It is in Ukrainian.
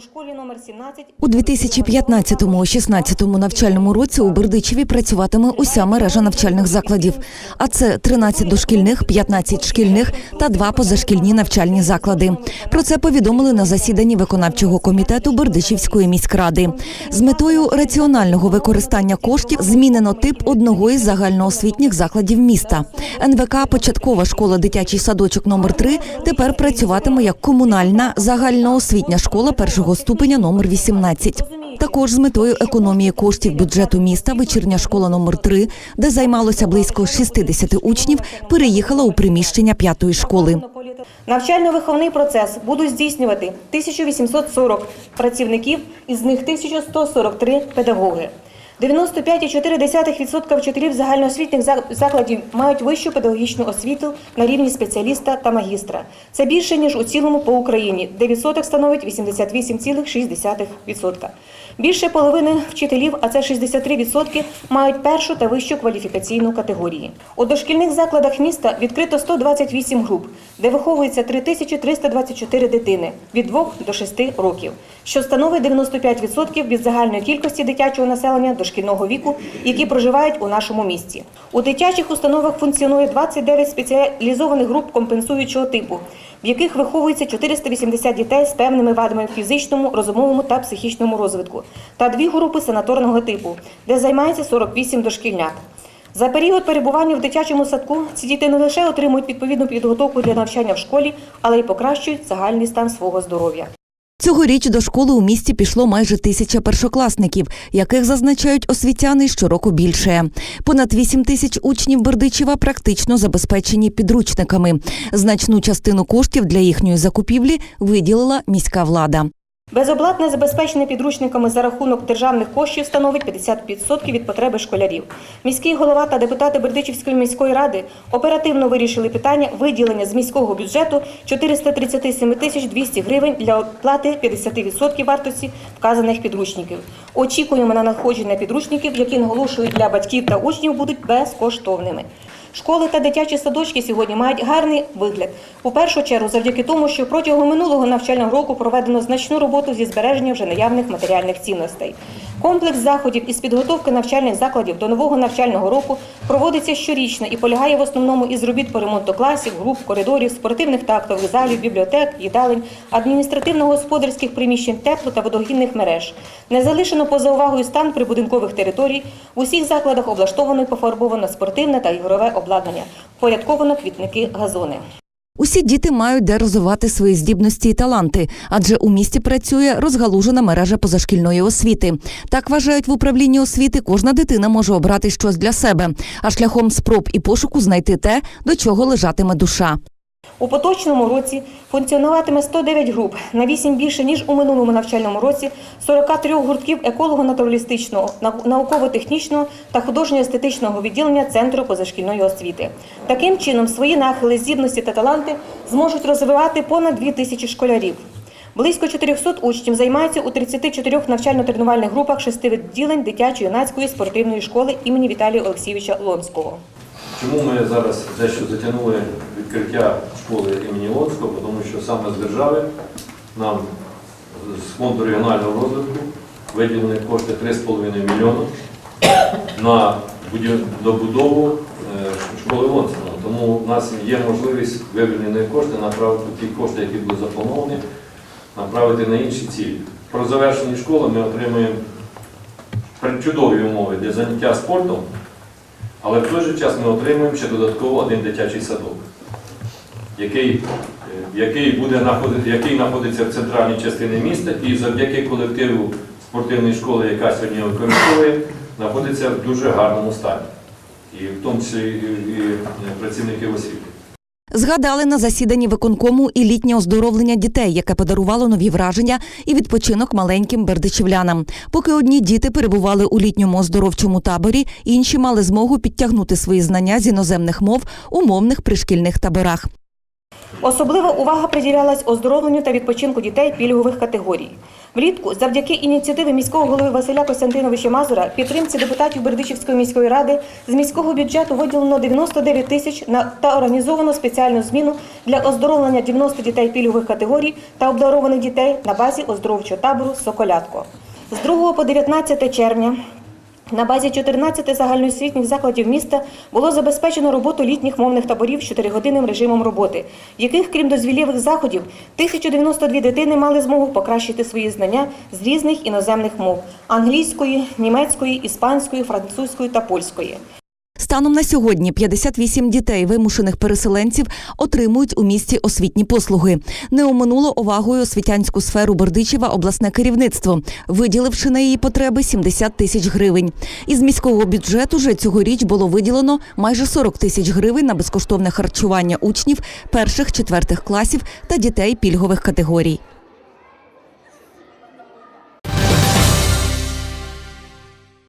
школі номер 17 У 2015-16 навчальному році у Бердичеві працюватиме уся мережа навчальних закладів. А це 13 дошкільних, 15 шкільних та два позашкільні навчальні заклади. Про це повідомили на засіданні виконавчого комітету Бердичівської міськради. З метою раціонального використання коштів змінено тип одного із загальноосвітніх закладів міста. НВК Початкова школа дитячий садочок номер 3 тепер працюватиме як комунальна загальноосвітня школа першого ступеня номер 18. Також з метою економії коштів бюджету міста вечірня школа номер 3 де займалося близько 60 учнів, переїхала у приміщення п'ятої школи. Навчально-виховний процес будуть здійснювати 1840 працівників, із них 1143 педагоги. 95,4% вчителів загальноосвітніх закладів мають вищу педагогічну освіту на рівні спеціаліста та магістра. Це більше, ніж у цілому по Україні, де відсоток становить 88,6%. Більше половини вчителів, а це 63%, мають першу та вищу кваліфікаційну категорії. У дошкільних закладах міста відкрито 128 груп, де виховується 3324 дитини від 2 до 6 років, що становить 95% від загальної кількості дитячого населення дошкільного віку, які проживають у нашому місті. У дитячих установах функціонує 29 спеціалізованих груп компенсуючого типу, в яких виховується 480 дітей з певними вадами в фізичному, розумовому та психічному розвитку, та дві групи санаторного типу, де займається 48 дошкільнят. За період перебування в дитячому садку ці діти не лише отримують відповідну підготовку для навчання в школі, але й покращують загальний стан свого здоров'я. Цьогоріч до школи у місті пішло майже тисяча першокласників, яких зазначають освітяни щороку більше. Понад 8 тисяч учнів Бердичева практично забезпечені підручниками. Значну частину коштів для їхньої закупівлі виділила міська влада. Безоплатне забезпечення підручниками за рахунок державних коштів становить 50% від потреби школярів. Міський голова та депутати Бердичівської міської ради оперативно вирішили питання виділення з міського бюджету 437 тисяч 200 гривень для оплати 50% вартості вказаних підручників. Очікуємо на надходження підручників, які наголошують для батьків та учнів будуть безкоштовними. Школи та дитячі садочки сьогодні мають гарний вигляд. У першу чергу завдяки тому, що протягом минулого навчального року проведено значну роботу зі збереження вже наявних матеріальних цінностей. Комплекс заходів із підготовки навчальних закладів до нового навчального року проводиться щорічно і полягає в основному із робіт по ремонту класів, груп, коридорів, спортивних та актових залів, бібліотек, їдалень, адміністративно-господарських приміщень, тепло та водогінних мереж. Не залишено поза увагою стан прибудинкових територій. В усіх закладах облаштовано і пофарбовано спортивне та ігрове обладнання, впорядковано квітники, газони. Усі діти мають де розвивати свої здібності і таланти, адже у місті працює розгалужена мережа позашкільної освіти. Так вважають в управлінні освіти, кожна дитина може обрати щось для себе, а шляхом спроб і пошуку знайти те, до чого лежатиме душа. У поточному році функціонуватиме 109 груп, на 8 більше, ніж у минулому навчальному році, 43 гуртків еколого-натуралістичного, науково-технічного та художньо-естетичного відділення Центру позашкільної освіти. Таким чином, свої нахили, здібності та таланти зможуть розвивати понад 2 тисячі школярів. Близько 400 учнів займаються у 34 навчально-тренувальних групах шести відділень дитячо-юнацької спортивної школи імені Віталія Олексійовича Лонського. Чому ми зараз дещо затягнули відкриття школи імені Лоцького? Тому що саме з держави нам з фонду регіонального розвитку виділені кошти 3,5 мільйони на добудову е, школи Лонського. Тому в нас є можливість вивільнені кошти направити ті кошти, які були заплановані, направити на інші цілі. Про завершення школи ми отримуємо чудові умови для заняття спортом. Але в той же час ми отримуємо ще додатково один дитячий садок, який, е, який, буде, який знаходиться в центральній частині міста і завдяки колективу спортивної школи, яка сьогодні використовує, знаходиться в дуже гарному стані. І в тому числі і, і працівники освіти. Згадали на засіданні виконкому і літнє оздоровлення дітей, яке подарувало нові враження і відпочинок маленьким бердичівлянам. Поки одні діти перебували у літньому оздоровчому таборі, інші мали змогу підтягнути свої знання з іноземних мов у мовних пришкільних таборах. Особлива увага приділялась оздоровленню та відпочинку дітей пільгових категорій. Влітку, завдяки ініціативи міського голови Василя Костянтиновича Мазура, підтримці депутатів Бердичівської міської ради з міського бюджету виділено 99 тисяч та організовано спеціальну зміну для оздоровлення 90 дітей пільгових категорій та обдарованих дітей на базі оздоровчого табору Соколятко. З 2 по 19 червня на базі 14 загальноосвітніх закладів міста було забезпечено роботу літніх мовних таборів з 4-годинним режимом роботи, в яких, крім дозвілєвих заходів, 1092 дитини мали змогу покращити свої знання з різних іноземних мов англійської, німецької, іспанської, французької та польської. Станом на сьогодні 58 дітей вимушених переселенців отримують у місті освітні послуги. Не оминуло увагою освітянську сферу Бердичева обласне керівництво, виділивши на її потреби 70 тисяч гривень. Із міського бюджету вже цьогоріч було виділено майже 40 тисяч гривень на безкоштовне харчування учнів перших четвертих класів та дітей пільгових категорій.